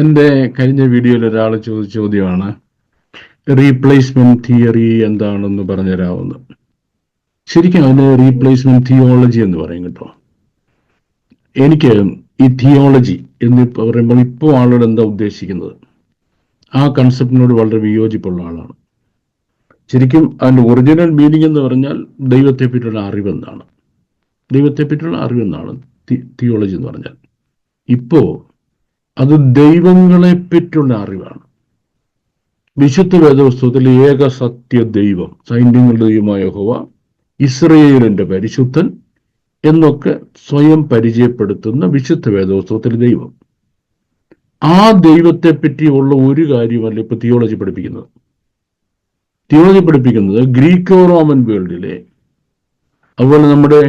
എന്റെ കഴിഞ്ഞ വീഡിയോയിൽ ഒരാൾ ചോദിച്ച ചോദ്യമാണ് റീപ്ലേസ്മെന്റ് തിയറി എന്താണെന്ന് പറഞ്ഞുതരാവുന്നത് ശരിക്കും അതിന് റീപ്ലേസ്മെന്റ് തിയോളജി എന്ന് പറയും കേട്ടോ. എനിക്ക് ഈ തിയോളജി എന്ന് പറയുമ്പോൾ ഇപ്പോൾ ആളോട് എന്താ ഉദ്ദേശിക്കുന്നത്? ആ കൺസെപ്റ്റിനോട് വളരെ വിയോജിപ്പുള്ള ആളാണ്. ശരിക്കും അതിന്റെ ഒറിജിനൽ മീനിങ് എന്ന് പറഞ്ഞാൽ ദൈവത്തെ പറ്റിയുള്ള അറിവെന്നാണ് ദൈവത്തെ പറ്റിയുള്ള അറിവെന്നാണ് തിയോളജി എന്ന് പറഞ്ഞാൽ. ഇപ്പോ അത് ദൈവങ്ങളെ പറ്റിയുള്ള അറിവാണ്. വിശുദ്ധ വേദപുസ്തകത്തിൽ ഏക സത്യ ദൈവം സൈന്യങ്ങളുടെ ദൈവമായ ഹോവ ഇസ്രയേലിന്റെ പരിശുദ്ധൻ എന്നൊക്കെ സ്വയം പരിചയപ്പെടുത്തുന്ന വിശുദ്ധ വേദപുസ്തകത്തിൽ ദൈവം. ആ ദൈവത്തെ പറ്റിയുള്ള ഒരു കാര്യമല്ല ഇപ്പൊ തിയോളജി പഠിപ്പിക്കുന്നത്. തിയോളജി പഠിപ്പിക്കുന്നത് ഗ്രീക്കോ റോമൻ വേൾഡിലെ അതുപോലെ നമ്മുടെ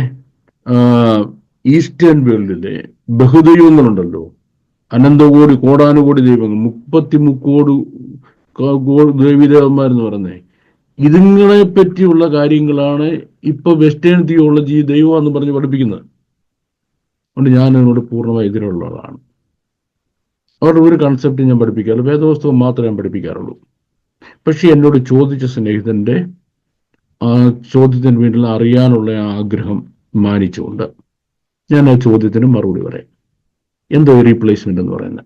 ഈസ്റ്റേൺ വേൾഡിലെ ബഹുദൈവങ്ങളുണ്ടല്ലോ. അനന്തകോടി കോടാനുകോടി ദൈവങ്ങൾ മുപ്പത്തി മുക്കോട് ദേവീദേവന്മാരെന്ന് പറഞ്ഞേ ഇതുങ്ങളെ പറ്റിയുള്ള കാര്യങ്ങളാണ് ഇപ്പൊ വെസ്റ്റേൺ തിയോളജി ദൈവം എന്ന് പറഞ്ഞ് പഠിപ്പിക്കുന്നത്. അതുകൊണ്ട് ഞാൻ അതിനോട് പൂർണമായി എതിരുള്ള ആളാണ് അവരുടെ ഒരു കൺസെപ്റ്റ് ഞാൻ പഠിപ്പിക്കാറുള്ളൂ. വേദവസ്തുവം മാത്രമേ ഞാൻ പഠിപ്പിക്കാറുള്ളൂ. പക്ഷെ എന്നോട് ചോദിച്ച സ്നേഹിതന്റെ ആ ചോദ്യത്തിന് വേണ്ടിയുള്ള അറിയാനുള്ള ആഗ്രഹം മാനിച്ചുകൊണ്ട് ഞാൻ ആ ചോദ്യത്തിന് മറുപടി പറയാം. എന്തോ റീപ്ലേസ്മെന്റ് എന്ന് പറയുന്നത്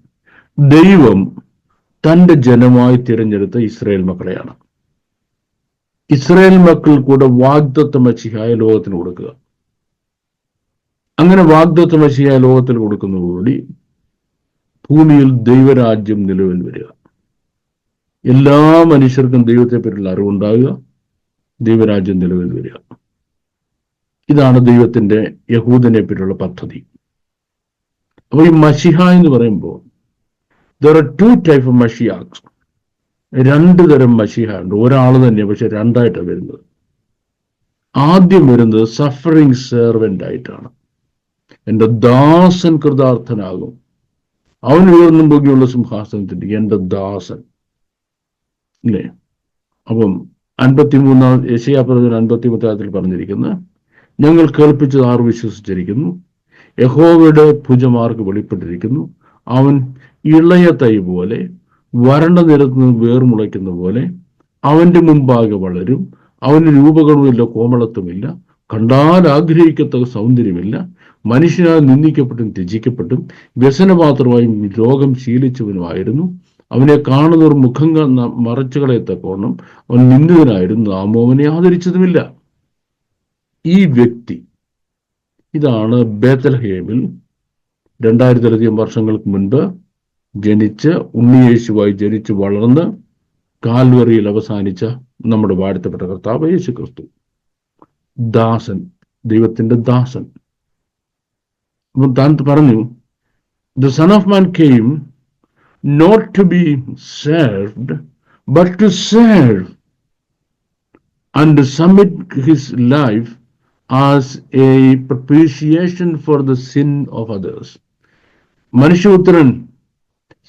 ദൈവം തന്റെ ജനമായി തിരഞ്ഞെടുത്ത ഇസ്രായേൽ മക്കളെയാണ്. ഇസ്രായേൽ മക്കൾ കൂടെ വാഗ്ദത്ത മച്ചിഹായ ലോകത്തിന് കൊടുക്കുക. അങ്ങനെ വാഗ്ദത്ത മച്ചിഹായ ലോകത്തിന് കൊടുക്കുന്നതോടുകൂടി ഭൂമിയിൽ ദൈവരാജ്യം നിലവിൽ വരിക. എല്ലാ മനുഷ്യർക്കും ദൈവത്തെ പറ്റിയുള്ള അറിവുണ്ടാകുക. ദൈവരാജ്യം നിലവിൽ വരിക. ഇതാണ് ദൈവത്തിന്റെ യഹൂദനെ പറ്റിയുള്ള പദ്ധതി. അപ്പോൾ ഈ മഷിഹ എന്ന് പറയുമ്പോൾ there are two type of mashiachs രണ്ട് തരം മഷിഹ ഉണ്ട്. ഒരാൾ തന്നെ പക്ഷെ രണ്ടായിട്ടാണ് വരുന്നത്. ആദ്യം വരുന്നത് സഫറിങ് സെർവന്റ് ആയിട്ടാണ്. എന്റെ ദാസൻ കൃതാർത്ഥനാകും. അവൻ ഉയർന്നും പോകിയുള്ള സിംഹാസനത്തിന്റെ എന്റെ ദാസൻ. ഇല്ലേ അപ്പം അൻപത്തിമൂന്നാം യശയാപ്രവചന അൻപത്തി മുത്താത്തിൽ പറഞ്ഞിരിക്കുന്നത് ഞങ്ങൾ കേൾപ്പിച്ചത് ആർ വിശ്വസിച്ചിരിക്കുന്നു? യഹോവയുടെ ഭുജമാർക്ക് വെളിപ്പെട്ടിരിക്കുന്നു. അവൻ ഇളയ തൈ പോലെ വരണ്ട നിരത്ത് നിന്ന് വേർമുളയ്ക്കുന്ന പോലെ അവന്റെ മുമ്പാകെ വളരും. അവന് രൂപകളുമില്ല കോമളത്വമില്ല. കണ്ടാൽ ആഗ്രഹിക്കത്തക്ക സൗന്ദര്യമില്ല. മനുഷ്യനാൽ നിന്ദിക്കപ്പെട്ടും ത്യജിക്കപ്പെട്ടും വ്യസനപാത്രമായും രോഗം ശീലിച്ചവനുമായിരുന്നു. അവനെ കാണുന്നവർ മുഖം മറച്ചുകളെ തക്കോണം അവൻ നിന്ദിതനായിരുന്നു. നാമോ അവനെ ആദരിച്ചതുമില്ല. ഈ വ്യക്തി ഇതാണ് ബേത്തൽഹേമിൽ രണ്ടായിരത്തിലധികം വർഷങ്ങൾക്ക് മുൻപ് ജനിച്ച് ഉണ്ണിയേശുവായി ജനിച്ച് വളർന്ന് കാൽവറിയിൽ അവസാനിച്ച നമ്മുടെ വാഴ്ത്തപ്പെട്ട കർത്താവ് യേശു ക്രിസ്തു ദാസൻ ദൈവത്തിന്റെ ദാസൻ. താൻ പറഞ്ഞു the son of man came not to be served but to serve and submit his life as a propitiation for the sin of others മനുഷ്യപുത്രൻ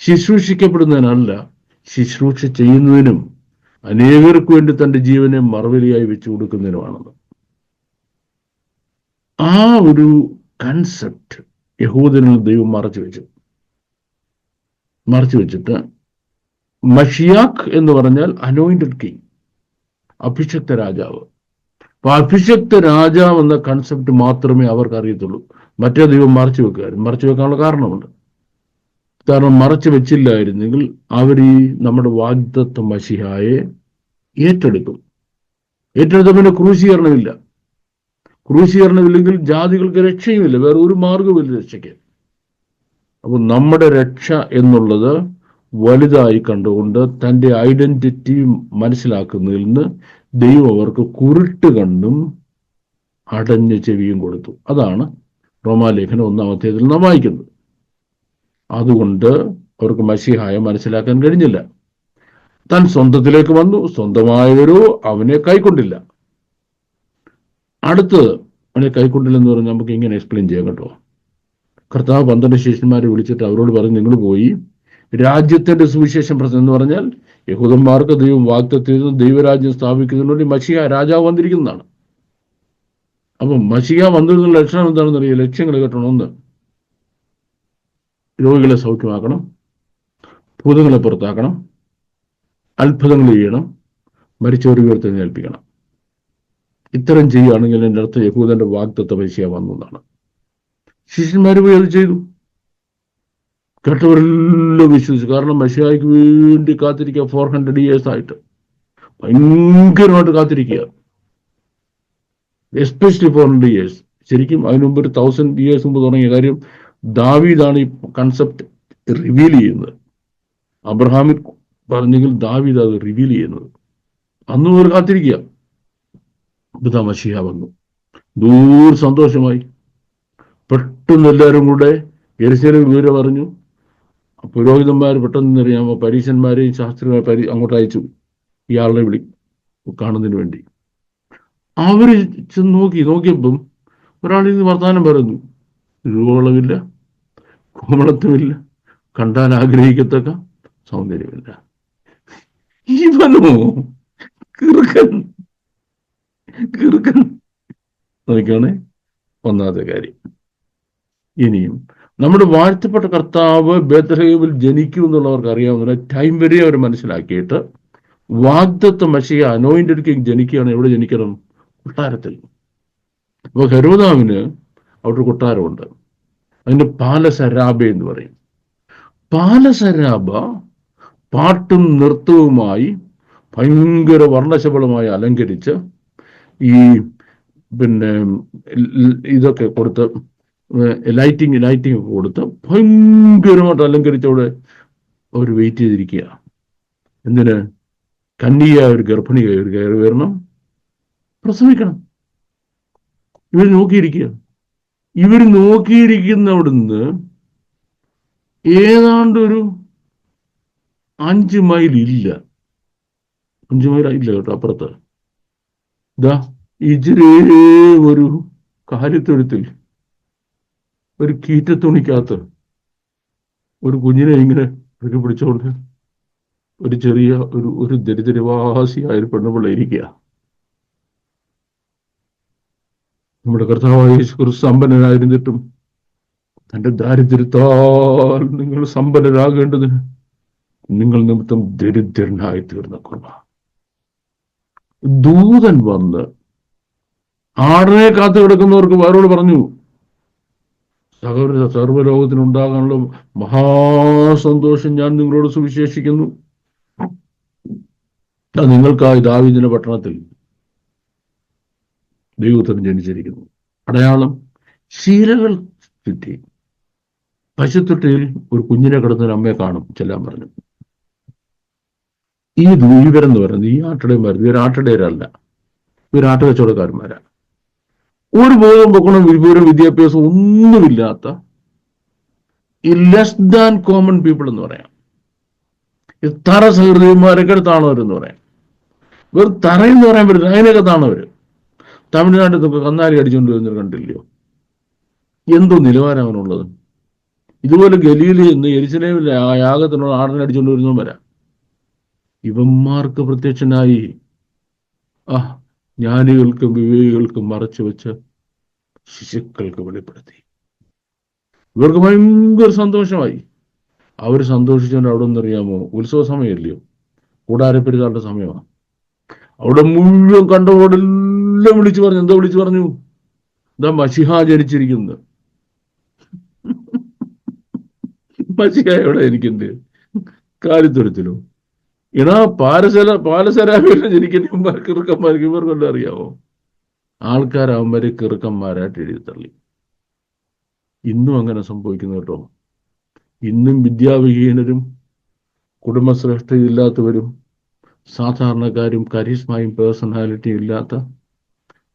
ശുശ്രൂഷിക്കപ്പെടുന്നതിനല്ല ശുശ്രൂഷ ചെയ്യുന്നതിനും അനേകർക്ക് വേണ്ടി തന്റെ ജീവനെ മറവിലിയായി വെച്ചു കൊടുക്കുന്നതിനുമാണെന്ന് ആ ഒരു കൺസെപ്റ്റ് യഹൂദനിൽ ദൈവം മറച്ചു വെച്ചു. മറച്ചു വെച്ചിട്ട് മഷിയാഖ് എന്ന് പറഞ്ഞാൽ അനോയിന്റഡ് കിങ് അഭിഷക്ത രാജാവ്. അപ്പൊ അഭിഷക്ത രാജാവ് എന്ന കൺസെപ്റ്റ് മാത്രമേ അവർക്ക് അറിയത്തുള്ളൂ മറ്റേ ദൈവം മറച്ചു വെക്കുമായിരുന്നു. മറച്ചു വെക്കാനുള്ള കാരണമുണ്ട്. കാരണം മറച്ചു വെച്ചില്ലായിരുന്നെങ്കിൽ അവർ ഈ നമ്മുടെ വാഗ്ദത്ത മഷിഹായെ ഏറ്റെടുക്കും. ഏറ്റെടുത്ത പിന്നെ ക്രൂശീകരണമില്ല. ക്രൂശീകരണമില്ലെങ്കിൽ ജാതികൾക്ക് രക്ഷയുമില്ല. വേറെ ഒരു മാർഗമില്ല രക്ഷയ്ക്ക്. അപ്പൊ നമ്മുടെ രക്ഷ എന്നുള്ളത് വലുതായി കണ്ടുകൊണ്ട് തന്റെ ഐഡന്റിറ്റി മനസ്സിലാക്കുന്നതിൽ നിന്ന് ദൈവം അവർക്ക് കുരുട്ട് കണ്ടും അടഞ്ഞ ചെവിയും കൊടുത്തു. അതാണ് റോമാലേഖനം ഒന്നാമത്തേതിൽ നാം വായിക്കുന്നത്. അതുകൊണ്ട് അവർക്ക് മഷിഹായ മനസ്സിലാക്കാൻ കഴിഞ്ഞില്ല. താൻ സ്വന്തത്തിലേക്ക് വന്നു സ്വന്തമായവരോ അവനെ കൈക്കൊണ്ടില്ല. അടുത്തത് അവനെ കൈക്കൊണ്ടില്ലെന്ന് പറഞ്ഞാൽ നമുക്ക് ഇങ്ങനെ എക്സ്പ്ലെയിൻ ചെയ്യാം കേട്ടോ. കർത്താവ് പന്ത്രണ്ട് ശിഷ്യന്മാരെ വിളിച്ചിട്ട് അവരോട് പറഞ്ഞ് നിങ്ങൾ പോയി രാജ്യത്തിന്റെ സുവിശേഷം പ്രശ്നം എന്ന് പറഞ്ഞാൽ യഹൂദന്മാർക്ക് ദൈവം വാക്തത്വ ദൈവരാജ്യം സ്ഥാപിക്കുന്നതിന് വേണ്ടി മഷിക രാജാവ് വന്നിരിക്കുന്നതാണ്. അപ്പം മഷിക വന്നിരുന്ന ലക്ഷണം എന്താണെന്ന് അറിയാം ലക്ഷ്യങ്ങൾ കെട്ടണം. ഒന്ന് രോഗികളെ സൗഖ്യമാക്കണം. ഭൂതങ്ങളെ പുറത്താക്കണം. അത്ഭുതങ്ങൾ ചെയ്യണം. മരിച്ചവർ ഉയർത്തെഴുന്നേൽപ്പിക്കണം ഇത്തരം ചെയ്യുകയാണെങ്കിൽ എന്റെ അർത്ഥം യഹൂദന്റെ വാക്തത്വ പരീക്ഷ വന്നു എന്നാണ്. ശിഷ്യന്മാർ പോയി അത് ചെയ്തു. കേട്ടവരെല്ലാം വിശ്വസിച്ചു. കാരണം മഷിയായിക്ക് വേണ്ടി കാത്തിരിക്കുക ഫോർ ഹൺഡ്രഡ് ഇയേഴ്സ് ആയിട്ട്. ഭയങ്കരമായിട്ട് കാത്തിരിക്കുക. എസ്പെഷ്യലി ഫോർ ഹൺഡ്രഡ് ഇയേഴ്സ് ശരിക്കും അതിനു മുമ്പ് ഒരു തൗസൻഡ് ഇയേഴ്സ് മുമ്പ് തുടങ്ങിയ കാര്യം ദാവീദാണ് ഈ കൺസെപ്റ്റ് റിവീൽ ചെയ്യുന്നത്. അബ്രഹാമിൽ പറഞ്ഞെങ്കിൽ ദാവീദ് അത് റിവീൽ ചെയ്യുന്നത്. അന്ന് ഒരു കാത്തിരിക്കുക. ഇതാ മഷിയ വന്നു. ദൂർ സന്തോഷമായി. പെട്ടെന്ന് എല്ലാവരും കൂടെ എരിശേലും വിവരം പറഞ്ഞു പുരോഹിതന്മാർ പെട്ടെന്ന് അറിയാമോ പരീശന്മാരെയും ശാസ്ത്രിമാരെ പരി അങ്ങോട്ട് അയച്ചു ഇയാളെ വിളി കാണുന്നതിന് വേണ്ടി. അവർ ചെന്ന് നോക്കി നോക്കിയപ്പം ഒരാൾ ഇത് വർത്തമാനം പറയുന്നു. രൂപളവില്ല കോമളത്വമില്ല കണ്ടാൽ ആഗ്രഹിക്കത്തക്ക സൗന്ദര്യമില്ല. ഇവനോ? കിറുക്കൻ. കിറുക്കൻ. നോക്കിയാണ് ഒന്നാമത്തെ കാര്യം. ഇനിയും നമ്മുടെ വാഴ്ത്തപ്പെട്ട കർത്താവ് ബേദ്രഹീവിൽ ജനിക്കൂ എന്നുള്ളവർക്ക് അറിയാവുന്ന ടൈം വരെ അവർ മനസ്സിലാക്കിയിട്ട് വാഗ്ദത്ത് മഷിയ അനോയിന്റെ കിങ് ജനിക്കുകയാണ്. എവിടെ ജനിക്കണം? കൊട്ടാരത്തിൽ. അപ്പൊ ഹെരോദാവിന് അവിടെ കൊട്ടാരമുണ്ട്. അതിന് പാലസരാബ എന്ന് പറയും. പാലസരാബ പാട്ടും നൃത്തവുമായി ഭയങ്കര വർണശബളമായി അലങ്കരിച്ച് ഈ പിന്നെ ഇതൊക്കെ കൊടുത്ത് ലൈറ്റിംഗ് ലൈറ്റിംഗ് ഒക്കെ കൊടുത്ത് ഭയങ്കരമായിട്ട് അലങ്കരിച്ചവിടെ അവർ വെയിറ്റ് ചെയ്തിരിക്കുക. എന്തിന്? കന്യ ഒരു ഗർഭിണി കയറി കയറി വരണം. പ്രസവിക്കണം. ഇവർ നോക്കിയിരിക്കുക. ഇവർ നോക്കിയിരിക്കുന്ന അവിടുന്ന് ഏതാണ്ട് ഒരു അഞ്ച് മൈൽ ഇല്ല. അഞ്ച് മൈൽ ഇല്ല കേട്ടോ അപ്പുറത്ത്. ഇതാ ഇച്ചിരി ഒരു കാര്യത്തൊഴുത്തിൽ ഒരു കീറ്റ തുണിക്കകത്ത് ഒരു കുഞ്ഞിനെ ഇങ്ങനെ ഒരു പിടിച്ചുകൊണ്ട് ഒരു ചെറിയ ഒരു ഒരു ദരിദ്രവാസിയായ ഒരു പെണ്ണുപിള്ള ഇരിക്കുക. നമ്മുടെ കർത്താവായ ക്രിസ്തു സമ്പന്നനായിരുന്നിട്ടും തന്റെ ദാരിദ്ര്യത്താൽ നിങ്ങൾ സമ്പന്നരാകേണ്ടതിന് നിങ്ങൾ നിമിത്തം ദരിദ്രനായി തീർന്ന കുർബ ദൂതൻ വന്ന് ആടിനെ കാത്തു കിടക്കുന്നവർക്ക് വേറോട് പറഞ്ഞു സഹോദര സർവലോകത്തിനുണ്ടാകാനുള്ള മഹാസന്തോഷം ഞാൻ നിങ്ങളോട് സുവിശേഷിക്കുന്നു. നിങ്ങൾക്കായി ദാവീദിന്റെ പട്ടണത്തിൽ ദൈവത്തിന് ജനിച്ചിരിക്കുന്നു. അടയാളം ശീലകൾ കിട്ടി പശുത്തൊട്ടിയിൽ ഒരു കുഞ്ഞിനെ കിടന്നൊരു അമ്മയെ കാണും ചെല്ലാൻ പറഞ്ഞു. ഈ ദൂരിവരെന്ന് പറയുന്നത് ഈ ആട്ടിടയന്മാർ ഇവർ ആട്ടിടയരല്ല. ഇവർ ആട്ട് കച്ചവടക്കാരന്മാരാണ് ഒരു ബോധം പൊക്കണം വിവര വിദ്യാഭ്യാസം ഒന്നുമില്ലാത്ത ഈ ലെസ് ദാൻ കോമൺ പീപ്പിൾ എന്ന് പറയാം. ഈ തറ സഹൃദയന്മാരൊക്കെ താണവരെന്ന് പറയാം. വെറും തറയെന്ന് പറയാൻ പറ്റില്ല അതിനൊക്കെ താണവർ തമിഴ്നാട്ടിൽ നിന്നൊക്കെ കന്നാലി അടിച്ചുകൊണ്ട് വരുന്നവർ കണ്ടില്ലയോ? എന്തോ നിലവാരം അവനുള്ളത് ഇതുപോലെ ഗലീലിൽ നിന്ന് ആ യാഗത്തിനുള്ള ആടനെ അടിച്ചുകൊണ്ട് വരുന്നവൻ വരാം ഇവന്മാർക്ക് പ്രത്യക്ഷനായി. ആ ജ്ഞാനികൾക്കും വിവേകികൾക്കും മറച്ചു വെച്ച് ശിശുക്കൾക്ക് വെളിപ്പെടുത്തി. ഇവർക്ക് ഭയങ്കര സന്തോഷമായി. അവർ സന്തോഷിച്ചുകൊണ്ട് അവിടെ അറിയാമോ? ഉത്സവ സമയമല്ലയോ? കൂടാരപ്പെരുതാളുടെ സമയമാണ് അവിടെ മുഴുവൻ കണ്ടവരോടെല്ലാം വിളിച്ചു പറഞ്ഞു. എന്താ വിളിച്ചു പറഞ്ഞു? ഇതാ മഷിഹ ജനിച്ചിരിക്കുന്നത് മഷിഹ എവിടെ? എനിക്കുണ്ട് കാര്യത്തൊരുത്തിലോ ഇടാ പാലസല പാലസരാവിലെ ജനിക്കുന്ന കിറുക്കന്മാർക്ക് ഇവർക്കൊന്നും അറിയാവോ? അവന്മാരെ കിറുക്കന്മാരായിട്ട് എഴുതി തള്ളി. ഇന്നും അങ്ങനെ സംഭവിക്കുന്നു കേട്ടോ. ഇന്നും വിദ്യാവിഹീനരും കുടുംബശ്രേഷ്ഠയില്ലാത്തവരും സാധാരണക്കാരും കരിസ്മയും പേഴ്സണാലിറ്റിയും ഇല്ലാത്ത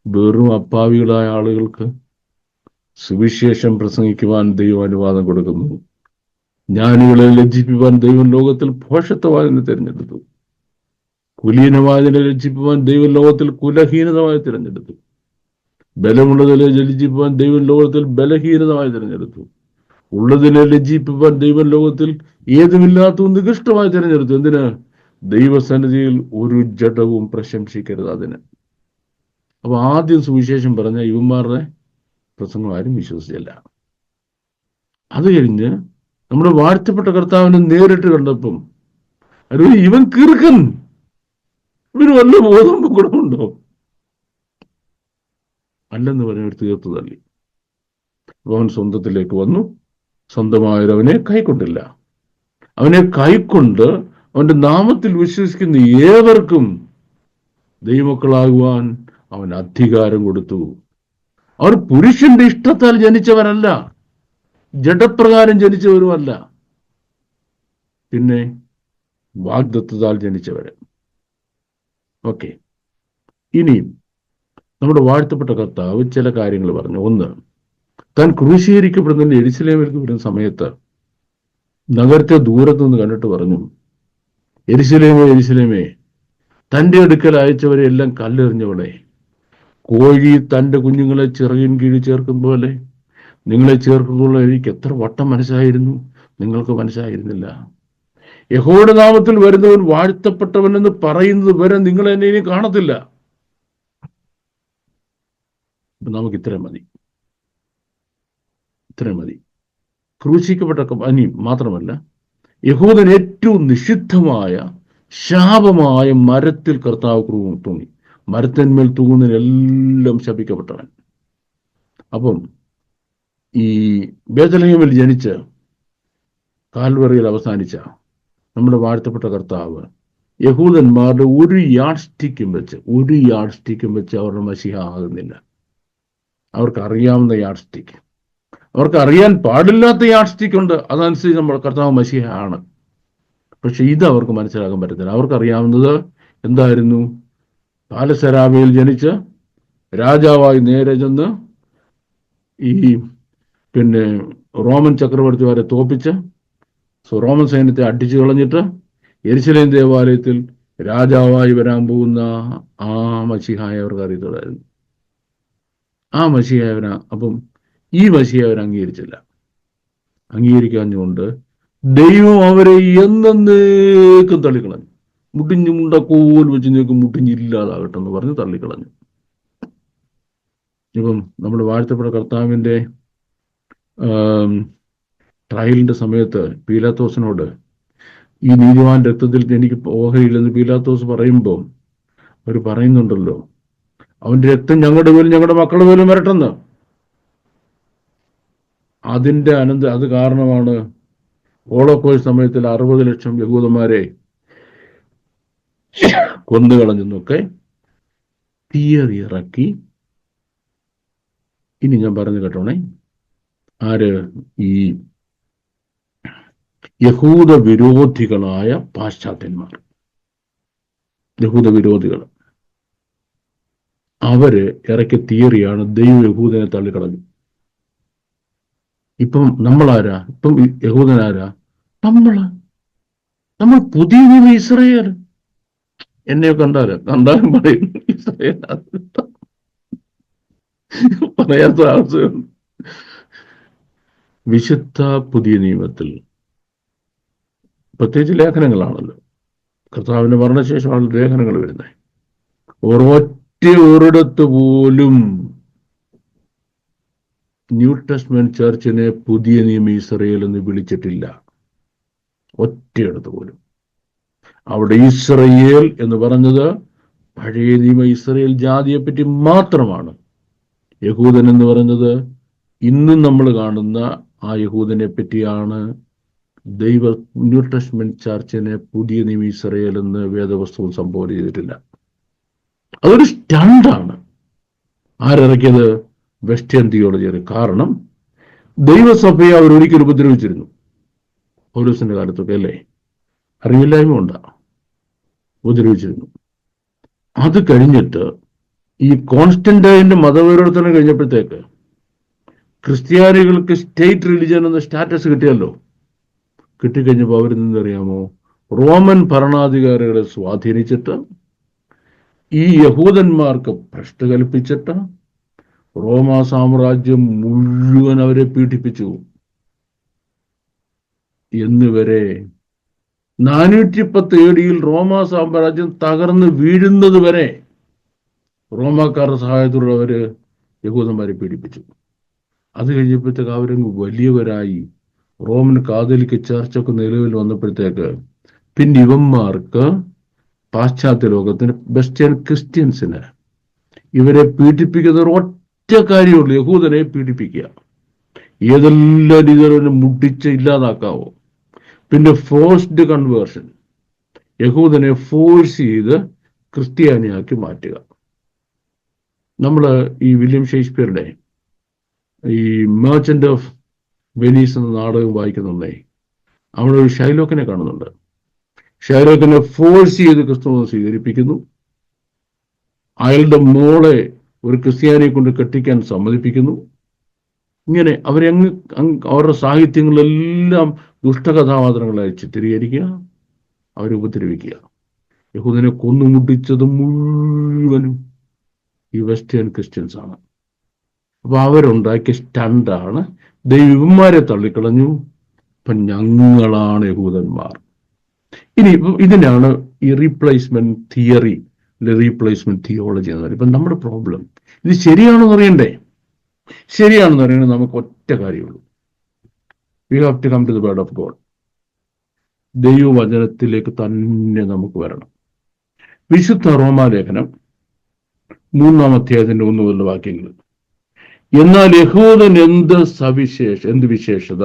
വെറും അപ്പാവികളായ ആളുകൾക്ക് സുവിശേഷം പ്രസംഗിക്കുവാൻ ദൈവം അനുവാദം കൊടുക്കുന്നു. ജ്ഞാനികളെ ലജ്ജിപ്പിക്കുവാൻ ദൈവം ലോകത്തിൽ ഭോഷത്വവാദിനെ തിരഞ്ഞെടുത്തു. കുലീനവാദിനെ ലജ്ജിപ്പിക്കാൻ ദൈവം ലോകത്തിൽ കുലഹീനതമായി തിരഞ്ഞെടുത്തു. ബലമുള്ളതിനെ ലജ്ജിപ്പിക്കാൻ ദൈവം ലോകത്തിൽ ബലഹീനതമായി തിരഞ്ഞെടുത്തു. ഉള്ളതിനെ ലജ്ജിപ്പിക്കാൻ ദൈവം ലോകത്തിൽ ഏതുമില്ലാത്ത നികൃഷ്ടമായി തിരഞ്ഞെടുത്തു. എന്തിന്? ദൈവസന്നിധിയിൽ ഒരു ജഡവും പ്രശംസിക്കരുത് അതിന്. അപ്പൊ ആദ്യം സുവിശേഷം പറഞ്ഞ യുവന്മാരുടെ പ്രസംഗം ആരും വിശ്വസിച്ചില്ല. അത് കഴിഞ്ഞ് നമ്മുടെ വാഴ്ത്തപ്പെട്ട കർത്താവിനെ നേരിട്ട് കണ്ടപ്പം അരുവ ഇവൻ കീർക്കൻ ഇവന് വല്ല ബോധം ഗുണമുണ്ടോ അല്ലെന്ന് പറഞ്ഞവർ തീർത്തു തള്ളി അവൻ സ്വന്തത്തിലേക്ക് വന്നു. സ്വന്തമായവരവനെ കൈക്കൊണ്ടില്ല. അവനെ കൈക്കൊണ്ട് അവന്റെ നാമത്തിൽ വിശ്വസിക്കുന്ന ഏവർക്കും ദൈവമക്കളാകുവാൻ അവൻ അധികാരം കൊടുത്തു. അവർ പുരുഷന്റെ ഇഷ്ടത്താൽ ജനിച്ചവരല്ല. ജഡപ്രകാരം ജനിച്ചവരുമല്ല പിന്നെ വാഗ്ദത്തതാൽ ജനിച്ചവര്. ഓക്കെ. ഇനിയും നമ്മുടെ വാഴ്ത്തപ്പെട്ട കർത്താവ് ചില കാര്യങ്ങൾ പറഞ്ഞു. ഒന്ന് താൻ ക്രൂശീകരിക്കപ്പെടുന്നതിന് എരിശിലേമിലേക്ക് വരുന്ന സമയത്ത് നഗരത്തെ ദൂരത്തു നിന്ന് കണ്ടിട്ട് പറഞ്ഞു എരിശിലേമേ എരിശിലേമേ തന്റെ അടുക്കൽ അയച്ചവരെ എല്ലാം കല്ലെറിഞ്ഞവളെ കോഴി തന്റെ കുഞ്ഞുങ്ങളെ ചിറകിൻ കീഴിൽ ചേർക്കും പോലെ നിങ്ങളെ ചേർക്കുന്നുള്ള എനിക്ക് എത്ര വട്ടം മനസ്സായിരുന്നു? നിങ്ങൾക്ക് മനസ്സായിരുന്നില്ല. യഹോയുടെ നാമത്തിൽ വരുന്നവൻ വാഴ്ത്തപ്പെട്ടവൻ എന്ന് പറയുന്നത് വരെ നിങ്ങൾ എന്നെ ഇനി കാണത്തില്ല. നമുക്ക് ഇത്രയും മതി. ഇത്രയും മതി. ക്രൂശിക്കപ്പെട്ട അനി മാത്രമല്ല യഹൂദൻ ഏറ്റവും നിഷിദ്ധമായ ശാപമായ മരത്തിൽ കർത്താവ് ക്രൂ തൂങ്ങി. മരത്തിന്മേൽ തൂങ്ങുന്നതിനെല്ലാം ശപിക്കപ്പെട്ടവൻ. അപ്പം ഈ ബേദലഹീമിൽ ജനിച്ച് കാൽവറിയിൽ അവസാനിച്ച നമ്മുടെ വാഴ്ത്തപ്പെട്ട കർത്താവ് യഹൂദന്മാരുടെ ഒരു യാഡ് സ്റ്റിക്കും വെച്ച് ഒരു യാഡ് സ്റ്റിക്കും വെച്ച് അവരുടെ മഷിഹ ആകുന്നില്ല. അവർക്ക് അറിയാവുന്ന യാഡ് സ്റ്റിക്ക് അവർക്ക് അറിയാൻ പാടില്ലാത്ത യാഡ് സ്റ്റിക്ക് ഉണ്ട്. അതനുസരിച്ച് നമ്മുടെ കർത്താവ് മഷിഹ ആണ്. പക്ഷെ ഇത് അവർക്ക് മനസ്സിലാക്കാൻ പറ്റത്തില്ല. അവർക്കറിയാവുന്നത് എന്തായിരുന്നു? പാലസരാമയിൽ ജനിച്ച് രാജാവായി നേരെ ചെന്ന് ഈ പിന്നെ റോമൻ ചക്രവർത്തി വരെ തോപ്പിച്ച് റോമൻ സൈന്യത്തെ അടിച്ചു കളഞ്ഞിട്ട് എരിശിലേം ദേവാലയത്തിൽ രാജാവായി വരാൻ പോകുന്ന ആ മഷിഹായ അവർക്ക് അറിയത്തുള്ളായിരുന്നു. ആ മഷിഹായവന അപ്പം ഈ മഷിഹ അവർ അംഗീകരിച്ചില്ല. അംഗീകരിക്കാഞ്ഞുകൊണ്ട് ദൈവം അവരെ എന്നേക്കും തള്ളിക്കളഞ്ഞു. മുട്ടിഞ്ഞു മുണ്ടക്കോൽ വെച്ച് നീക്കും മുട്ടിഞ്ഞില്ലാതാകട്ടെ എന്ന് പറഞ്ഞ് തള്ളിക്കളഞ്ഞു. ഇപ്പം നമ്മുടെ വാഴ്ത്തപ്പെട്ട കർത്താവിന്റെ ട്രയലിന്റെ സമയത്ത് പീലാത്തോസിനോട് ഈ നീതിമാൻ രക്തത്തിൽ എനിക്ക് ഓഹരിയില്ലെന്ന് പീലാത്തോസ് പറയുമ്പോൾ അവർ പറയുന്നുണ്ടല്ലോ അവന്റെ രക്തം ഞങ്ങളുടെ പോലും ഞങ്ങളുടെ മക്കളുടെ പോലും വരട്ടെന്ന്. അതിന്റെ അനന്ത അത് കാരണമാണ് ഓളക്കോഴ് സമയത്തിൽ അറുപത് ലക്ഷം യഹൂദന്മാരെ കൊന്നുകളഞ്ഞെന്നൊക്കെ തിയറി ഇറക്കി. ഇനി ഞാൻ പറഞ്ഞു കേട്ടോണേ ആര്? ഈ യഹൂദ വിരോധികളായ പാശ്ചാത്യന്മാർ. യഹൂദ വിരോധികൾ. അവർ ഇറക്കിയ തിയറിയാണ് ദൈവ യഹൂദനെ തള്ളിക്കളഞ്ഞു ഇപ്പം നമ്മളാരാ? ഇപ്പം യഹൂദനാരാ? നമ്മൾ. നമ്മൾ പുതിയ നിയമ ഇസ്രയേൽ. എന്നെ കണ്ടാൽ കണ്ടാലും പറയും ഇസ്രയേൽ പറയാത്ത ആവശ്യം വിശുദ്ധ പുതിയ നിയമത്തിൽ പ്രത്യേകിച്ച് ലേഖനങ്ങളാണല്ലോ. കർത്താവിന്റെ മരണശേഷമാണ് ലേഖനങ്ങൾ വരുന്നത്. ഒരൊറ്റ ഒരിടത്ത് പോലും ന്യൂ ടെസ്റ്റ്മെന്റ് ചർച്ചിനെ പുതിയ നിയമ ഇസ്രയേൽ എന്ന് വിളിച്ചിട്ടില്ല. ഒറ്റയിടത്ത് പോലും. അവിടെ ഇസ്രയേൽ എന്ന് പറഞ്ഞത് പഴയ നിയമ ഇസ്രയേൽ ജാതിയെ പറ്റി മാത്രമാണ്. യഹൂദൻ എന്ന് പറഞ്ഞത് ഇന്നും നമ്മൾ കാണുന്ന ആ യഹൂദനെ പറ്റിയാണ് ദൈവ ന്യൂ ടെസ്റ്റ്മെന്റ് ചർച്ചിനെ പുതിയ നിയമ എന്ന് വേദവസ്തുവും സംബോധന ചെയ്തിട്ടില്ല. അതൊരു സ്റ്റാൻഡാണ് ആരിറക്കിയത് വെസ്റ്റേൺ തിയോളജിയാണ്. കാരണം ദൈവസഭയെ അവർ ഒരിക്കലും ഉപദ്രവിച്ചിരുന്നു. പൗലോസിന്റെ കാലത്തൊക്കെ അല്ലേ? അറിവില്ലായ്മ ഉണ്ടാ ഉപദ്രവിച്ചിരുന്നു. അത് കഴിഞ്ഞിട്ട് ഈ കോൺസ്റ്റന്റൈന്റെ മതപരിവർത്തനം കഴിഞ്ഞപ്പോഴത്തേക്ക് ക്രിസ്ത്യാനികൾക്ക് സ്റ്റേറ്റ് റിലിജൻ എന്ന സ്റ്റാറ്റസ് കിട്ടിയല്ലോ. കിട്ടിക്കഴിഞ്ഞപ്പോൾ അവർ നിന്നറിയാമോ റോമൻ ഭരണാധികാരികളെ സ്വാധീനിച്ചിട്ട് ഈ യഹൂദന്മാർക്ക് ഭ്രഷ്ട് കൽപ്പിച്ചിട്ട് റോമ സാമ്രാജ്യം മുഴുവൻ അവരെ പീഡിപ്പിച്ചു. എന്നിവരെ നാനൂറ്റി പത്ത് ഏടിയിൽ റോമ സാമ്രാജ്യം തകർന്ന് വീഴുന്നത് വരെ റോമാക്കാരുടെ സഹായത്തോടെ അവർ യഹൂദന്മാരെ പീഡിപ്പിച്ചു. അത് കഴിഞ്ഞപ്പോഴത്തേക്ക് അവരങ്ങ് വലിയവരായി. റോമൻ കാതലിക്ക് ചർച്ചൊക്കെ നിലവിൽ വന്നപ്പോഴത്തേക്ക് പിന്നെ ഇവന്മാർക്ക് പാശ്ചാത്യ ലോകത്തിന് ബെസ്റ്റിയൻ ക്രിസ്ത്യൻസിന് ഇവരെ പീഡിപ്പിക്കുന്ന ഒറ്റ കാര്യമുള്ളൂ യഹൂദനെ പീഡിപ്പിക്കുക. ഏതെല്ലാം രീതിയിലും മുട്ടിച്ച് ഇല്ലാതാക്കാവോ. പിന്നെ ഫോഴ്സ്ഡ് കൺവേർഷൻ യഹൂദനെ ഫോഴ്സ് ചെയ്ത് ക്രിസ്ത്യാനിയാക്കി മാറ്റുക. നമ്മൾ ഈ വില്യം ഷേക്സ്പിയറുടെ ഈ മേർച്ചന്റ് ഓഫ് വെനീസ് എന്ന നാടകം വായിക്കുന്നുണ്ടേ അവിടെ ഒരു ഷൈലോക്കിനെ കാണുന്നുണ്ട്. ഷൈലോക്കിനെ ഫോഴ്സ് ചെയ്ത് ക്രിസ്തുമതം സ്വീകരിപ്പിക്കുന്നു. അയാളുടെ മോളെ ഒരു ക്രിസ്ത്യാനിയെ കൊണ്ട് കെട്ടിക്കാൻ സമ്മതിപ്പിക്കുന്നു. ഇങ്ങനെ അവരെ അവരുടെ സാഹിത്യങ്ങളെല്ലാം ദുഷ്ടകഥാപാത്രങ്ങളായി ചിത്രീകരിക്കുക അവരെ ഉപദ്രവിക്കുക. യഹൂദനെ കൊന്നുമുട്ടിച്ചത് മുഴുവനും ഈ വെസ്റ്റേൺ ക്രിസ്ത്യൻസ് ആണ്. അപ്പൊ അവരുണ്ടാക്കിയ സ്റ്റണ്ടാണ് ദൈവന്മാരെ തള്ളിക്കളഞ്ഞു. അപ്പൊ ഞങ്ങളാണ് യഹൂദന്മാർ. ഇനി ഇതിനാണ് ഈ റീപ്ലേസ്മെന്റ് തിയറി റീപ്ലേസ്മെന്റ് തിയോളജി എന്ന് പറയുന്നത്. ഇപ്പൊ നമ്മുടെ പ്രോബ്ലം ഇത് ശരിയാണെന്ന് അറിയണ്ടേ? ശരിയാണെന്ന് പറയുന്നത് നമുക്ക് ഒറ്റ കാര്യമുള്ളൂ. We have to come to the word of God ദൈവവചനത്തിലേക്ക് തന്നെ നമുക്ക് വരണം. വിശുദ്ധ റോമാലേഖനം മൂന്നാം അധ്യായത്തിന്റെ ഒന്ന് മുതലുള്ള വാക്യങ്ങൾ. എന്നാൽ യഹൂദൻ എന്ത് സവിശേഷ എന്ത് വിശേഷത?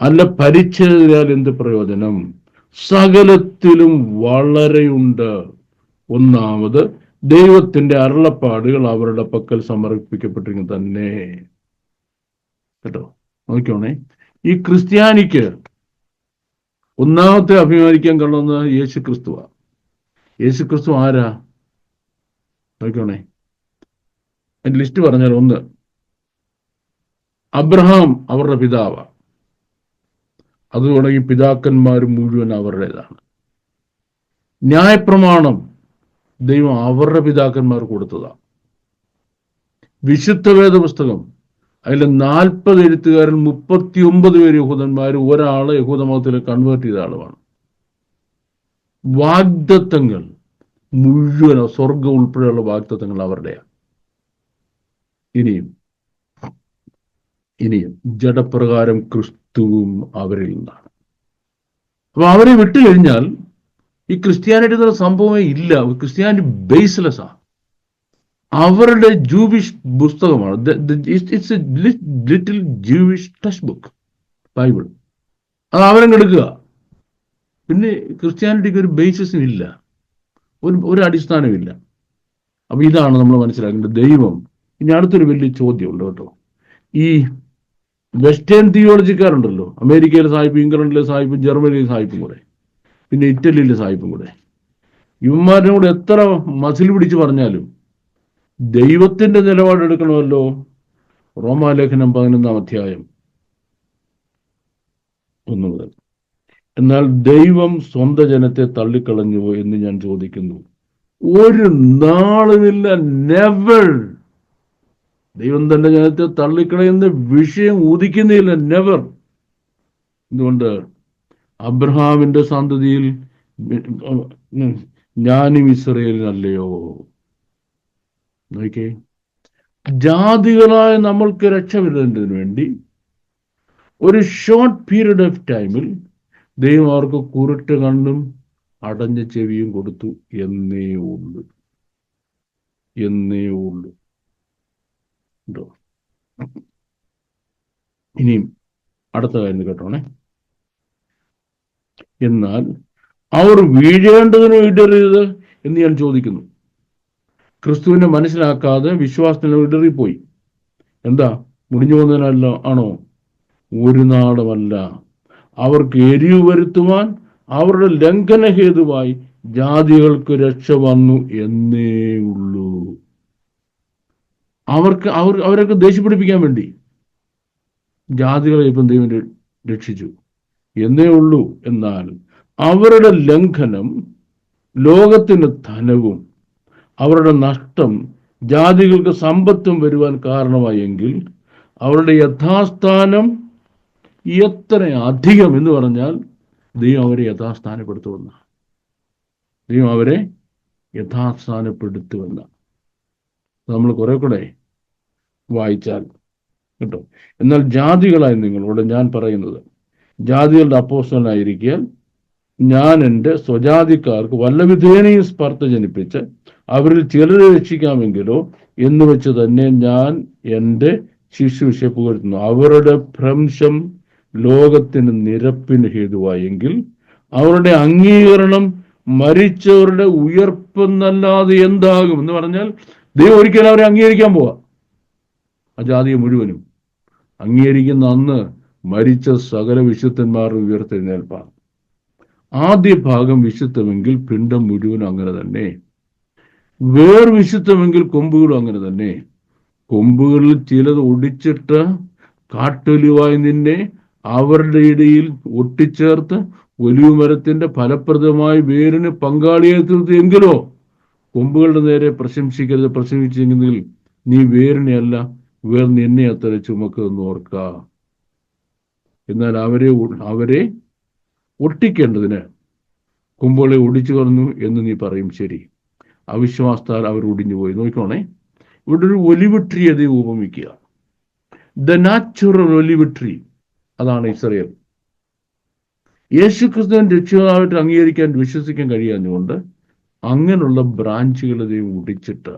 അല്ല പരിച്ഛേദയാൽ എന്ത് പ്രയോജനം? സകലത്തിലും വളരെയുണ്ട്. ഒന്നാമത് ദൈവത്തിന്റെ അരുളപ്പാടുകൾ അവരുടെ പക്കൽ സമർപ്പിക്കപ്പെട്ടിരിക്കുന്നു തന്നെ. കേട്ടോ? നോക്കിയോണേ ഈ ക്രിസ്ത്യാനിക്ക് ഒന്നാമത്തെ അഭിമാനിക്കാൻ കൊള്ളുന്നത് യേശു ക്രിസ്തുവാ യേശു ക്രിസ്തു ആരാ നോക്കിയോണേ ലിസ്റ്റ് പറഞ്ഞാൽ ഒന്ന്. അബ്രഹാം അവരുടെ പിതാവാണ് അത് തുടങ്ങി പിതാക്കന്മാർ മുഴുവൻ അവരുടേതാണ്. ന്യായപ്രമാണം ദൈവം അവരുടെ പിതാക്കന്മാർ കൊടുത്തതാണ് വിശുദ്ധ വേദപുസ്തകം അതിൽ നാൽപ്പത് എഴുത്തുകാരൻ മുപ്പത്തി ഒമ്പത് പേര് യഹൂദന്മാർ ഒരാൾ യഹൂദ മതത്തിൽ കൺവേർട്ട് ചെയ്ത ആളുമാണ്. വാഗ്ദത്തങ്ങൾ മുഴുവൻ സ്വർഗം ഉൾപ്പെടെയുള്ള വാഗ്ദത്തങ്ങൾ അവരുടെയാണ്. ഇനിയും ഇനിയും ജഡപ്രകാരം ക്രിസ്തുവും അവരിൽ നിന്നാണ്. അപ്പൊ അവരെ വിട്ടു കഴിഞ്ഞാൽ ഈ ക്രിസ്ത്യാനിറ്റി എന്നുള്ള സംഭവമേ ഇല്ല. ക്രിസ്ത്യാനിറ്റി ബേസ്ലെസ് ആ അവരുടെ ജൂവിഷ് പുസ്തകമാണ്. It's a little Jewish text book Bible അത് അവരങ്ങ് എടുക്കുക. പിന്നെ ക്രിസ്ത്യാനിറ്റിക്ക് ഒരു ബേസിസും ഇല്ല. ഒരു ഒരു അടിസ്ഥാനമില്ല അപ്പൊ ഇതാണ് നമ്മൾ മനസ്സിലാക്കേണ്ടത് ദൈവം. ഇനി അടുത്തൊരു വലിയ ചോദ്യമുണ്ട് കേട്ടോ. ഈ വെസ്റ്റേൺ തിയോളജിക്കാരുണ്ടല്ലോ അമേരിക്കയിലെ സാഹിബ് ഇംഗ്ലണ്ടിലെ സാഹിബ് ജർമ്മനിയിലെ സാഹിബും കൂടെ. പിന്നെ ഇറ്റലിയിലെ സാഹിബും കൂടെ. ഇവന്മാരുടെ കൂടെ എത്ര മസിൽ പിടിച്ച് പറഞ്ഞാലും ദൈവത്തിന്റെ നിലപാടെടുക്കണമല്ലോ റോമാലേഖനം പതിനൊന്നാം അധ്യായം ഒന്ന് മുതൽ. എന്നാൽ ദൈവം സ്വന്തം ജനത്തെ തള്ളിക്കളഞ്ഞുവോ എന്ന് ഞാൻ ചോദിക്കുന്നു. ഒരു നാളുമില്ല നെവർ ദൈവം തന്റെ ജനത്തെ തള്ളിക്കളയുന്ന വിഷയം ഉദിക്കുന്നില്ല നെവർ എന്തുകൊണ്ട്? അബ്രഹാമിന്റെ സന്തതിയിൽ ഞാനും ഇസ്രയേലിനല്ലയോ? നോക്കേ ജാതികളായ നമ്മൾക്ക് രക്ഷ വരുന്നതിന് വേണ്ടി ഒരു ഷോർട്ട് പീരീഡ് ഓഫ് ടൈമിൽ ദൈവം അവർക്ക് കുരുട്ട് കണ്ണും അടഞ്ഞ ചെവിയും കൊടുത്തു. എന്നേ ഉള്ളൂ. എന്നേ ഉള്ളൂ. ഉണ്ടോ? ഇനിയും അടുത്ത കാര്യം കേട്ടോണേ. എന്നാൽ അവർ വീഴേണ്ടതിന് ഇടറിയത് എന്ന് ഞാൻ ചോദിക്കുന്നു. ക്രിസ്തുവിനെ മനസ്സിലാക്കാതെ വിശ്വാസത്തിന് ഇടറിപ്പോയി. എന്താ? മുടിഞ്ഞു പോകുന്നതിനല്ല ആണോ? ഒരു നാളുമല്ല അവർക്ക് എരിവ് വരുത്തുവാൻ അവരുടെ ലംഘന ഹേതുവായി ജാതികൾക്ക് രക്ഷ വന്നു എന്നേ ഉള്ളൂ. അവർക്ക് അവർ അവരൊക്കെ ദേഷ്യപ്പിടിപ്പിക്കാൻ വേണ്ടി ജാതികളെ ഇപ്പം ദൈവം രക്ഷിച്ചു. എന്നേ ഉള്ളൂ എന്നാൽ അവരുടെ ലംഘനം ലോകത്തിന് ധനവും അവരുടെ നഷ്ടം ജാതികൾക്ക് സമ്പത്തും വരുവാൻ കാരണമായെങ്കിൽ അവരുടെ യഥാസ്ഥാനം എത്ര അധികം എന്ന് പറഞ്ഞാൽ ദൈവം അവരെ യഥാസ്ഥാനപ്പെടുത്തുമെന്ന ദൈവം അവരെ യഥാസ്ഥാനപ്പെടുത്തുമെന്ന നമ്മൾ കുറെ കൂടെ വായിച്ചാൽ കിട്ടും. എന്നാൽ ജാതികളായി നിങ്ങളോട് ഞാൻ പറയുന്നത് ജാതികളുടെ അപ്പോസ്റ്റലായിരിക്കാൻ ഞാൻ എന്റെ സ്വജാതിക്കാർക്ക് വല്ല വിധേനയും സ്പർദ്ധ ജനിപ്പിച്ച് അവരിൽ ചിലരെ രക്ഷിക്കാമെങ്കിലോ എന്ന് വെച്ച് തന്നെ ഞാൻ എന്റെ ശിശുവിശെ പുകഴ്ത്തുന്നു അവരുടെ ഭ്രംശം ലോകത്തിന് നിരപ്പിന് ഹേതുവായെങ്കിൽ അവരുടെ അംഗീകരണം മരിച്ചവരുടെ ഉയർപ്പെന്നല്ലാതെ എന്താകും എന്ന് പറഞ്ഞാൽ ദൈവം ഒരിക്കലും അവരെ അംഗീകരിക്കാൻ പോവാ. ആ ജാതിയെ മുഴുവനും അംഗീകരിക്കുന്ന അന്ന് മരിച്ച സകല വിശുദ്ധന്മാർ ഉയർത്തെഴുന്നേൽപ്പാണ് ആദ്യ ഭാഗം വിശുദ്ധമെങ്കിൽ പിണ്ടം മുഴുവൻ അങ്ങനെ തന്നെ. വേർ വിശുദ്ധമെങ്കിൽ കൊമ്പുകളും അങ്ങനെ തന്നെ. കൊമ്പുകളിൽ ചിലത് ഒടിച്ചിട്ട് കാട്ടൊലിവായി നിന്നെ അവരുടെ ഇടയിൽ ഒട്ടിച്ചേർത്ത് ഒലിവ് മരത്തിന്റെ ഫലപ്രദമായ വേരിന് പങ്കാളിയെ തീർത്ത് എങ്കിലോ കൊമ്പുകളുടെ നേരെ പ്രശംസിക്കരുത് പ്രശംസിച്ചെങ്കിൽ നീ വേറിനെയല്ല വേർന്ന് എന്നെ അത്ര ചുമക്കുമെന്ന് ഓർക്ക. എന്നാൽ അവരെ അവരെ ഒട്ടിക്കേണ്ടതിന് കൊമ്പുകളെ ഒടിച്ചു കളഞ്ഞു എന്ന് നീ പറയും ശരി. അവിശ്വാസത്താൽ അവർ ഒടിഞ്ഞു പോയി നോക്കണേ ഇവിടെ ഒരു ഒലിവ് ട്രീ അതേ ഉപമിക്കുക. The natural olive tree. അതാണ് ഇസ്രയേൽ. യേശുക്രിസ്തുവിൻ രക്ഷിതാവായിട്ട് അംഗീകരിക്കാൻ വിശ്വസിക്കാൻ കഴിയാഞ്ഞുകൊണ്ട് അങ്ങനെയുള്ള ബ്രാഞ്ചുകൾ ദൈവം ഒടിച്ചിട്ട്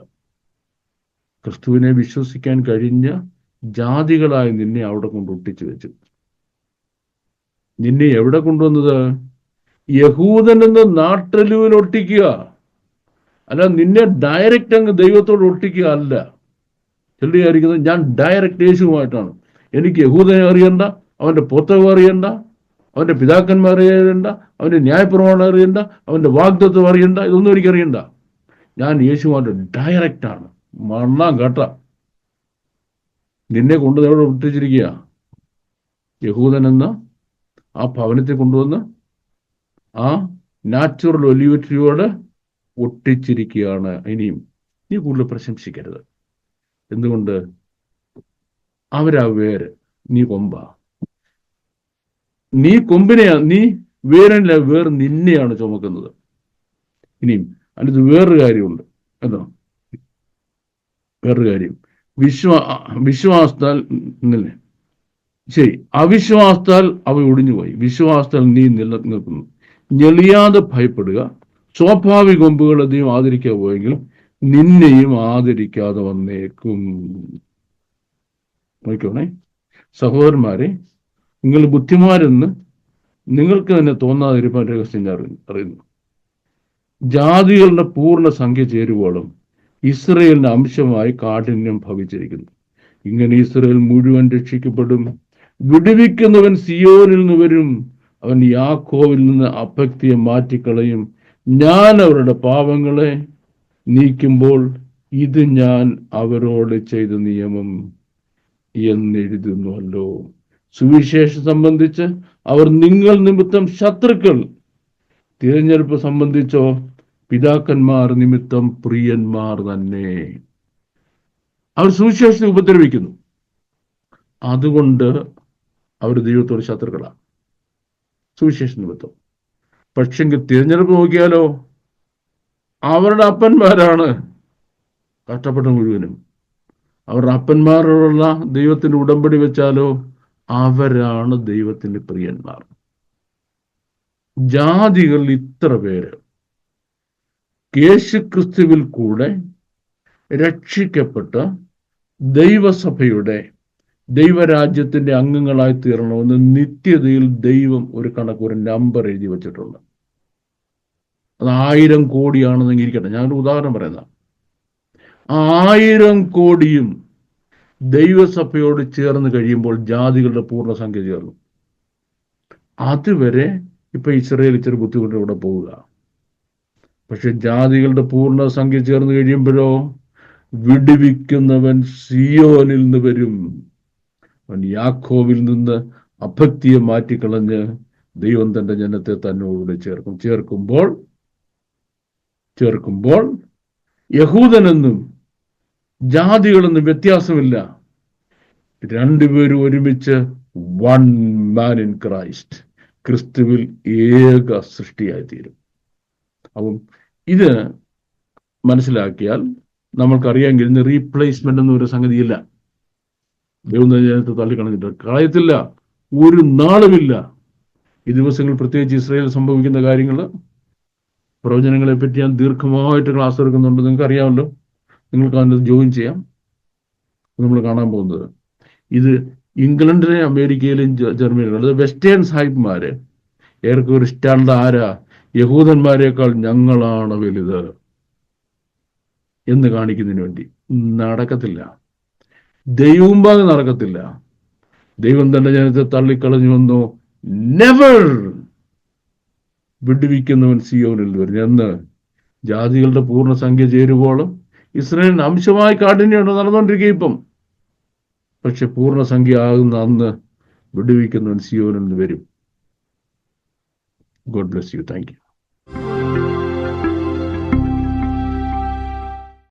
ക്രിസ്തുവിനെ വിശ്വസിക്കാൻ കഴിഞ്ഞ ജാതികളായി നിന്നെ അവിടെ കൊണ്ട് ഒട്ടിച്ചു വെച്ചു. നിന്നെ എവിടെ കൊണ്ടുവന്നത്? യഹൂദൻ എന്ന നാട്ടലുവിൽ ഒട്ടിക്കുക. അല്ല നിന്നെ ഡയറക്റ്റ് അങ്ങ് ദൈവത്തോട് ഒട്ടിക്കുക അല്ല. ചെല്ലിയായിരിക്കുന്നത് ഞാൻ ഡയറക്റ്റ് യേശുവുമായിട്ടാണ്. എനിക്ക് യഹൂദനെ അറിയണ്ട അവന്റെ പുസ്തകം അറിയണ്ട അവന്റെ പിതാക്കന്മാരെ അറിയണ്ട അവന്റെ ന്യായപ്രമാണം അറിയണ്ട അവന്റെ വാഗ്ദത്വം അറിയണ്ട ഇതൊന്നും എനിക്ക് അറിയണ്ട ഞാൻ യേശുവാന്റെ ഡയറക്റ്റാണ് മണ്ണാം കേട്ട. നിന്നെ കൊണ്ട് എവിടെ വിട്ടിച്ചിരിക്കുക യഹൂദൻ എന്ന ആ ഭവനത്തെ കൊണ്ടുവന്ന് ആ നാച്ചുറൽ ഒലിവറ്റിയോട് ഒട്ടിച്ചിരിക്കുകയാണ്. ഇനിയും നീ കൂടുതൽ പ്രശംസിക്കരുത്. എന്തുകൊണ്ട്? അവരാ വേര്. നീ കൊമ്പ. നീ കൊമ്പിനെയാ നീ വേരല്ല വേർ നിന്നെയാണ് ചുമക്കുന്നത്. ഇനിയും അതിനകത്ത് വേറൊരു കാര്യമുണ്ട്. എന്താ? വേറൊരു കാര്യം. വിശ്വാ വിശ്വാസത്താൽ ശരി. അവിശ്വാസത്താൽ അവ ഒടിഞ്ഞുപോയി. വിശ്വാസത്താൽ നീ നിലനിൽക്കുന്നു ഞെളിയാതെ ഭയപ്പെടുക. സ്വാഭാവിക കൊമ്പുകൾ അധികം ആദരിക്കാൻ പോയെങ്കിൽ നിന്നെയും ആദരിക്കാതെ വന്നേക്കും. നോക്കണേ സഹോദരന്മാരെ നിങ്ങൾ ബുദ്ധിമാരെന്ന് നിങ്ങൾക്ക് തന്നെ തോന്നാതിരിക്കാൻ രഹസ്യം ഞാൻ അറിയുന്നു. ജാതികളുടെ പൂർണ സംഖ്യ ചേരുവോളം ഇസ്രയേലിന്റെ അംശമായി കാഠിന്യം ഭവിച്ചിരിക്കുന്നു. ഇങ്ങനെ ഇസ്രയേൽ മുഴുവൻ രക്ഷിക്കപ്പെടും. വിടുവിക്കുന്നവൻ സിയോനിൽ നിന്ന് വരും. അവൻ യാക്കോവിൽ നിന്ന് അഭക്തിയെ മാറ്റിക്കളയും. ഞാൻ അവരുടെ പാവങ്ങളെ നീക്കുമ്പോൾ ഇത് ഞാൻ അവരോട് ചെയ്ത നിയമം എന്നെഴുതുന്നുവല്ലോ. സുവിശേഷം സംബന്ധിച്ച് അവർ നിങ്ങൾ നിമിത്തം ശത്രുക്കൾ. തിരഞ്ഞെടുപ്പ് സംബന്ധിച്ചോ പിതാക്കന്മാർ നിമിത്തം പ്രിയന്മാർ തന്നെ. അവർ സുവിശേഷത്തെ ഉപദ്രവിക്കുന്നു. അതുകൊണ്ട് അവർ ദൈവത്തോട് ശത്രുക്കളാണ്. സുവിശേഷ നിമിത്തം. പക്ഷെങ്കിൽ തിരഞ്ഞെടുപ്പ് നോക്കിയാലോ അവരുടെ അപ്പന്മാരാണ് കഷ്ടപ്പെട്ട മുഴുവനും. അവരുടെ അപ്പന്മാരോടുള്ള ദൈവത്തിന്റെ ഉടമ്പടി വെച്ചാലോ അവരാണ് ദൈവത്തിന്റെ പ്രിയന്മാർ. ജാതികൾ ഇത്ര പേര് യേശുക്രിസ്തുവിൽ കൂടെ രക്ഷിക്കപ്പെട്ട ദൈവസഭയുടെ ദൈവരാജ്യത്തിന്റെ അംഗങ്ങളായി തീരണമെന്ന് നിത്യതയിൽ ദൈവം ഒരു കണക്ക് ഒരു നമ്പർ എഴുതി വച്ചിട്ടുണ്ട്. അത് ആയിരം കോടിയാണെന്ന് ഇരിക്കട്ടെ. ഞാനൊരു ഉദാഹരണം പറയുന്ന ആയിരം കോടിയും ദൈവസഭയോട് ചേർന്ന് കഴിയുമ്പോൾ ജാതികളുടെ പൂർണസംഖ്യ ചേർന്നു. അതുവരെ ഇപ്പൊ ഇസ്രയേൽ ഇച്ചിരി ബുദ്ധിമുട്ടിലൂടെ പോവുക. പക്ഷെ ജാതികളുടെ പൂർണസംഖ്യ ചേർന്ന് കഴിയുമ്പോഴോ വിടുവിക്കുന്നവൻ സിയോനിൽ നിന്ന് വരും. അവൻ യാക്കോവിൽ നിന്ന് അഭക്തിയെ മാറ്റിക്കളഞ്ഞ് ദൈവം തന്റെ ജനത്തെ തന്നോടുകൂടെ ചേർക്കും. ചേർക്കുമ്പോൾ ചേർക്കുമ്പോൾ യഹൂദനെന്നും ജാതികളെന്നും വ്യത്യാസമില്ല. രണ്ടുപേരും ഒരുമിച്ച് വൺ മാൻ ഇൻ ക്രൈസ്റ്റ് ക്രിസ്തുവിൽ ഏക സൃഷ്ടിയായി തീരും അപ്പം ഇത് മനസ്സിലാക്കിയാൽ നമ്മൾക്കറിയാമെങ്കിൽ ഇന്ന് റീപ്ലേസ്മെന്റ് എന്നൊരു സംഗതിയില്ല. ദൈവം തള്ളിക്കളഞ്ഞിട്ട് കളയത്തില്ല. ഒരു നാളുമില്ല. ഈ ദിവസങ്ങൾ പ്രത്യേകിച്ച് ഇസ്രായേൽ സംഭവിക്കുന്ന കാര്യങ്ങൾ പ്രവചനങ്ങളെ പറ്റി ഞാൻ ദീർഘമായിട്ട് ക്ലാസ് എടുക്കുന്നുണ്ട്. നിങ്ങൾക്ക് അറിയാമല്ലോ നിങ്ങൾക്ക് അതിനകത്ത് ജോയിൻ ചെയ്യാം. നമ്മൾ കാണാൻ പോകുന്നത്. ഇത് ഇംഗ്ലണ്ടിലെ അമേരിക്കയിലും ജർമ്മനിയിലും അത് വെസ്റ്റേൺ സാഹിബ്മാര് ഏർക്ക് ഒരു സ്റ്റാൻഡ് ആരാ? യഹൂദന്മാരെക്കാൾ ഞങ്ങളാണ് വലുത് എന്ന് കാണിക്കുന്നതിന് വേണ്ടി. നടക്കത്തില്ല. ദൈവം ദൈവമുമ്പാകെ നടക്കത്തില്ല. ദൈവം തന്റെ ജനത്തെ തള്ളിക്കളഞ്ഞു വന്നു. നെവർ വിടുവിക്കുന്നവൻ സിയോനിൽ വരും എന്ന് ജാതികളുടെ പൂർണസംഖ്യ ചേരുവോളം ഇസ്രായേലിന് അംശമായ കാഠിന്യമാണ് നടന്നുകൊണ്ടിരിക്കുക ഇപ്പം. പക്ഷെ പൂർണസംഖ്യ ആകുന്ന അന്ന് വിടുവിക്കുന്നവൻ സിയോനിൽ നിന്ന് വരും. God bless you thank you